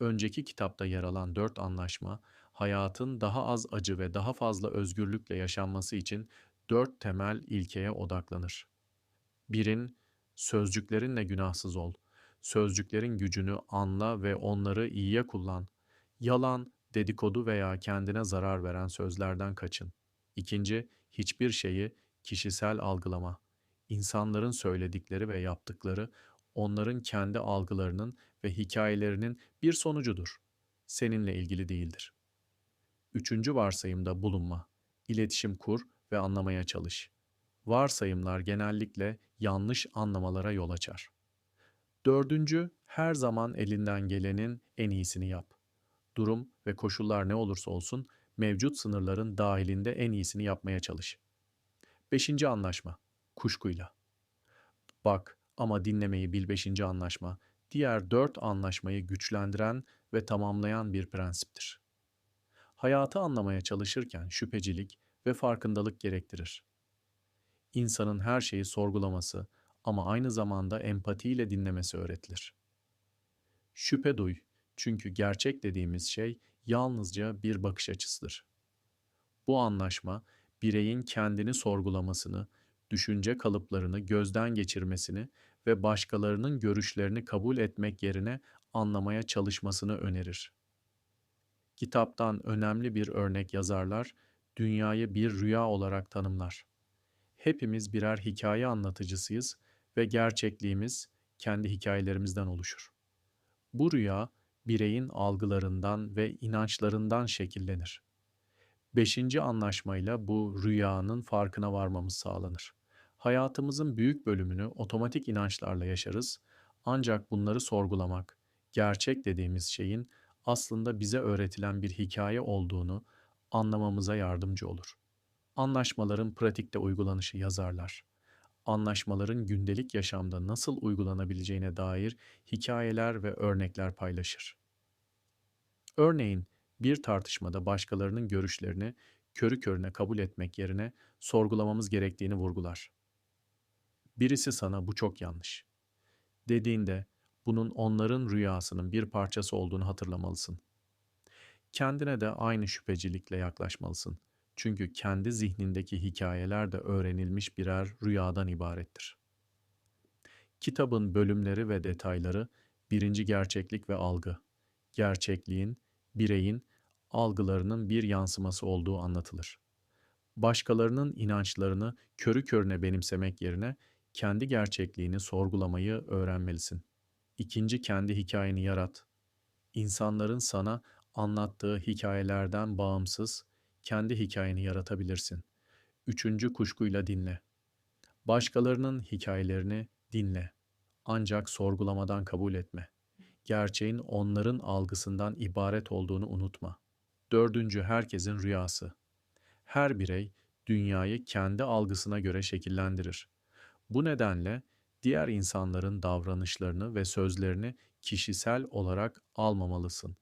Önceki kitapta yer alan dört anlaşma, hayatın daha az acı ve daha fazla özgürlükle yaşanması için dört temel ilkeye odaklanır. Birin, sözcüklerinle günahsız ol. Sözcüklerin gücünü anla ve onları iyiye kullan. Yalan, dedikodu veya kendine zarar veren sözlerden kaçın. İkinci, hiçbir şeyi kişisel algılama. İnsanların söyledikleri ve yaptıkları onların kendi algılarının ve hikayelerinin bir sonucudur. Seninle ilgili değildir. Üçüncü varsayımda bulunma. İletişim kur ve anlamaya çalış. Varsayımlar genellikle yanlış anlamalara yol açar. Dördüncü, her zaman elinden gelenin en iyisini yap. Durum ve koşullar ne olursa olsun mevcut sınırların dahilinde en iyisini yapmaya çalış. Beşinci anlaşma, kuşkuyla. Bak ama dinlemeyi bil beşinci anlaşma, diğer dört anlaşmayı güçlendiren ve tamamlayan bir prensiptir. Hayatı anlamaya çalışırken şüphecilik ve farkındalık gerektirir. İnsanın her şeyi sorgulaması ama aynı zamanda empatiyle dinlemesi öğretilir. Şüphe duy çünkü gerçek dediğimiz şey yalnızca bir bakış açısıdır. Bu anlaşma bireyin kendini sorgulamasını, düşünce kalıplarını gözden geçirmesini ve başkalarının görüşlerini kabul etmek yerine anlamaya çalışmasını önerir. Kitaptan önemli bir örnek yazarlar, dünyayı bir rüya olarak tanımlar. Hepimiz birer hikaye anlatıcısıyız ve gerçekliğimiz kendi hikayelerimizden oluşur. Bu rüya bireyin algılarından ve inançlarından şekillenir. Beşinci anlaşmayla bu rüyanın farkına varmamız sağlanır. Hayatımızın büyük bölümünü otomatik inançlarla yaşarız ancak bunları sorgulamak, gerçek dediğimiz şeyin aslında bize öğretilen bir hikaye olduğunu anlamamıza yardımcı olur. Anlaşmaların pratikte uygulanışı yazarlar. Anlaşmaların gündelik yaşamda nasıl uygulanabileceğine dair hikayeler ve örnekler paylaşır. Örneğin bir tartışmada başkalarının görüşlerini körü körüne kabul etmek yerine sorgulamamız gerektiğini vurgular. Birisi sana bu çok yanlış dediğinde bunun onların rüyasının bir parçası olduğunu hatırlamalısın. Kendine de aynı şüphecilikle yaklaşmalısın. Çünkü kendi zihnindeki hikayeler de öğrenilmiş birer rüyadan ibarettir. Kitabın bölümleri ve detayları birinci gerçeklik ve algı, gerçekliğin, bireyin algılarının bir yansıması olduğu anlatılır. Başkalarının inançlarını körü körüne benimsemek yerine kendi gerçekliğini sorgulamayı öğrenmelisin. İkinci kendi hikayeni yarat. İnsanların sana anlattığı hikayelerden bağımsız kendi hikayeni yaratabilirsin. Üçüncü kuşkuyla dinle. Başkalarının hikayelerini dinle. Ancak sorgulamadan kabul etme. Gerçeğin onların algısından ibaret olduğunu unutma. Dördüncü herkesin rüyası. Her birey dünyayı kendi algısına göre şekillendirir. Bu nedenle diğer insanların davranışlarını ve sözlerini kişisel olarak almamalısın.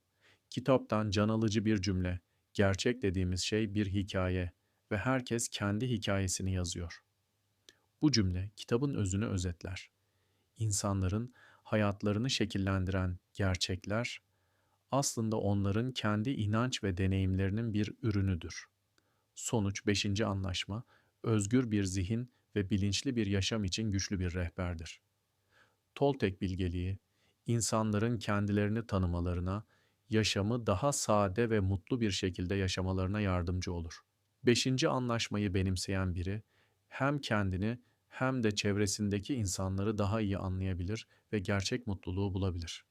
Kitaptan can alıcı bir cümle. Gerçek dediğimiz şey bir hikaye ve herkes kendi hikayesini yazıyor. Bu cümle kitabın özünü özetler. İnsanların hayatlarını şekillendiren gerçekler aslında onların kendi inanç ve deneyimlerinin bir ürünüdür. Sonuç 5. anlaşma özgür bir zihin ve bilinçli bir yaşam için güçlü bir rehberdir. Toltek bilgeliği, insanların kendilerini tanımalarına, yaşamı daha sade ve mutlu bir şekilde yaşamalarına yardımcı olur. Beşinci anlaşmayı benimseyen biri, hem kendini hem de çevresindeki insanları daha iyi anlayabilir ve gerçek mutluluğu bulabilir.